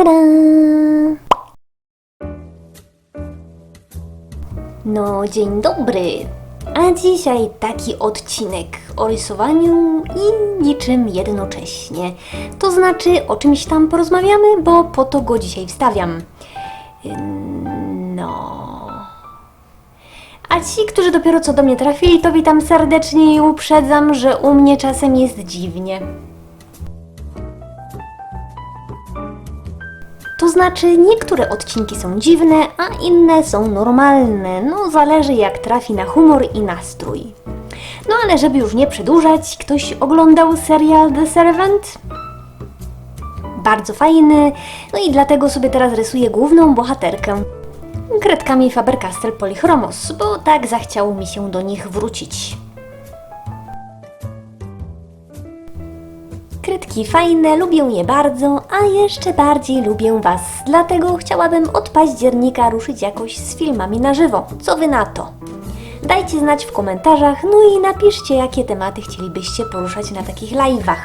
Tada! No, dzień dobry. A dzisiaj taki odcinek o rysowaniu i niczym jednocześnie. To znaczy o czymś tam porozmawiamy, bo po to go dzisiaj wstawiam. No. A ci, którzy dopiero co do mnie trafili, to witam serdecznie i uprzedzam, że u mnie czasem jest dziwnie. Znaczy, niektóre odcinki są dziwne, a inne są normalne. No, zależy jak trafi na humor i nastrój. No ale żeby już nie przedłużać, ktoś oglądał serial The Servant? Bardzo fajny, no i dlatego sobie teraz rysuję główną bohaterkę. Kredkami Faber-Castell Polychromos, bo tak zachciało mi się do nich wrócić. Kredki fajne, lubię je bardzo, a jeszcze bardziej lubię Was. Dlatego chciałabym od października ruszyć jakoś z filmami na żywo. Co Wy na to? Dajcie znać w komentarzach, no i napiszcie, jakie tematy chcielibyście poruszać na takich live'ach.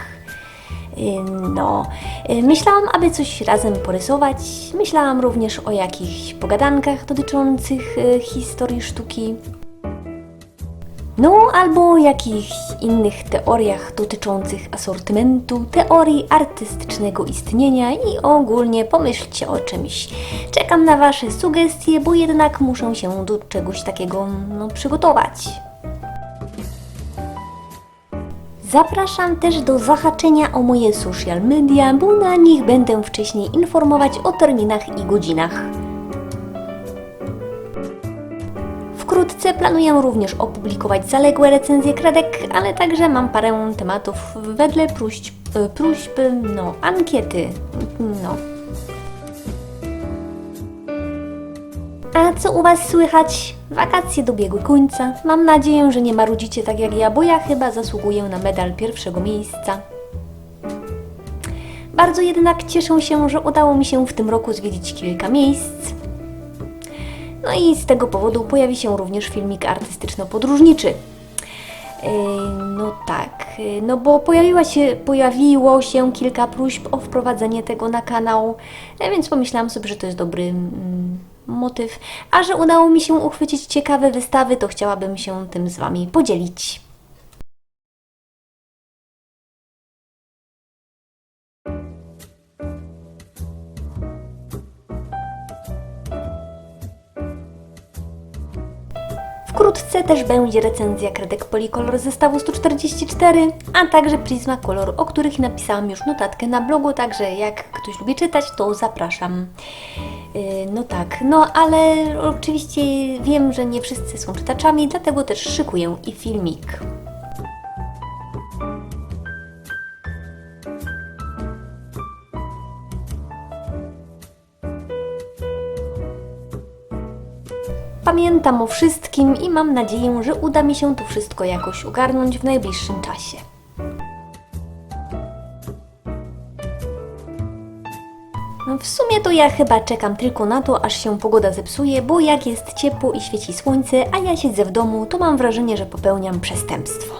Ym, No, y, myślałam, aby coś razem porysować. Myślałam również o jakichś pogadankach dotyczących y, historii sztuki. No, albo jakichś innych teoriach dotyczących asortymentu, teorii artystycznego istnienia i ogólnie pomyślcie o czymś. Czekam na Wasze sugestie, bo jednak muszę się do czegoś takiego no, przygotować. Zapraszam też do zahaczenia o moje social media, bo na nich będę wcześniej informować o terminach i godzinach. Wkrótce planuję również opublikować zaległe recenzje kredek, ale także mam parę tematów wedle próśb, e, próśb no, ankiety. No. A co u Was słychać? Wakacje dobiegły końca. Mam nadzieję, że nie marudzicie tak jak ja, bo ja chyba zasługuję na medal pierwszego miejsca. Bardzo jednak cieszę się, że udało mi się w tym roku zwiedzić kilka miejsc. No i z tego powodu pojawi się również filmik artystyczno-podróżniczy. Yy, No tak, yy, no bo pojawiła się, pojawiło się kilka próśb o wprowadzenie tego na kanał, e, więc pomyślałam sobie, że to jest dobry mm, motyw. A że udało mi się uchwycić ciekawe wystawy, to chciałabym się tym z Wami podzielić. Wkrótce też będzie recenzja kredek Polycolor zestawu 144, a także Prismacolor, o których napisałam już notatkę na blogu, także jak ktoś lubi czytać, to zapraszam. Yy, No tak, no ale oczywiście wiem, że nie wszyscy są czytaczami, dlatego też szykuję i filmik. Pamiętam o wszystkim i mam nadzieję, że uda mi się to wszystko jakoś ogarnąć w najbliższym czasie. No w sumie to ja chyba czekam tylko na to, aż się pogoda zepsuje, bo jak jest ciepło i świeci słońce, a ja siedzę w domu, to mam wrażenie, że popełniam przestępstwo.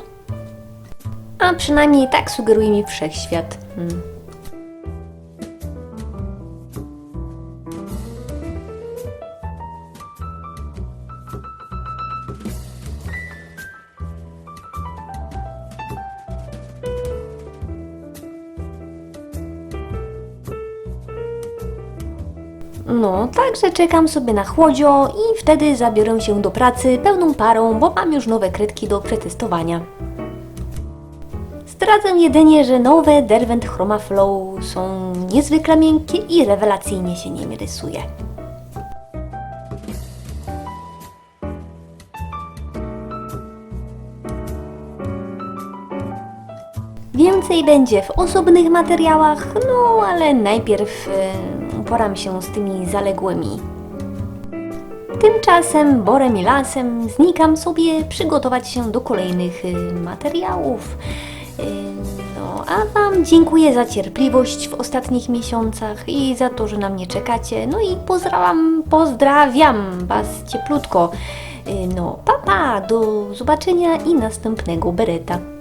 A przynajmniej tak sugeruje mi wszechświat. Hmm. No, także czekam sobie na chłodzio i wtedy zabiorę się do pracy pełną parą, bo mam już nowe kredki do przetestowania. Zdradzę jedynie, że nowe Derwent Chroma Flow są niezwykle miękkie i rewelacyjnie się nimi rysuje. Więcej będzie w osobnych materiałach, no ale najpierw e, uporam się z tymi zaległymi. Tymczasem borem i lasem znikam sobie przygotować się do kolejnych y, materiałów. Y, No, a Wam dziękuję za cierpliwość w ostatnich miesiącach i za to, że na mnie czekacie. No i pozdrawiam, pozdrawiam Was cieplutko. Y, No, papa, pa, do zobaczenia i następnego bereta.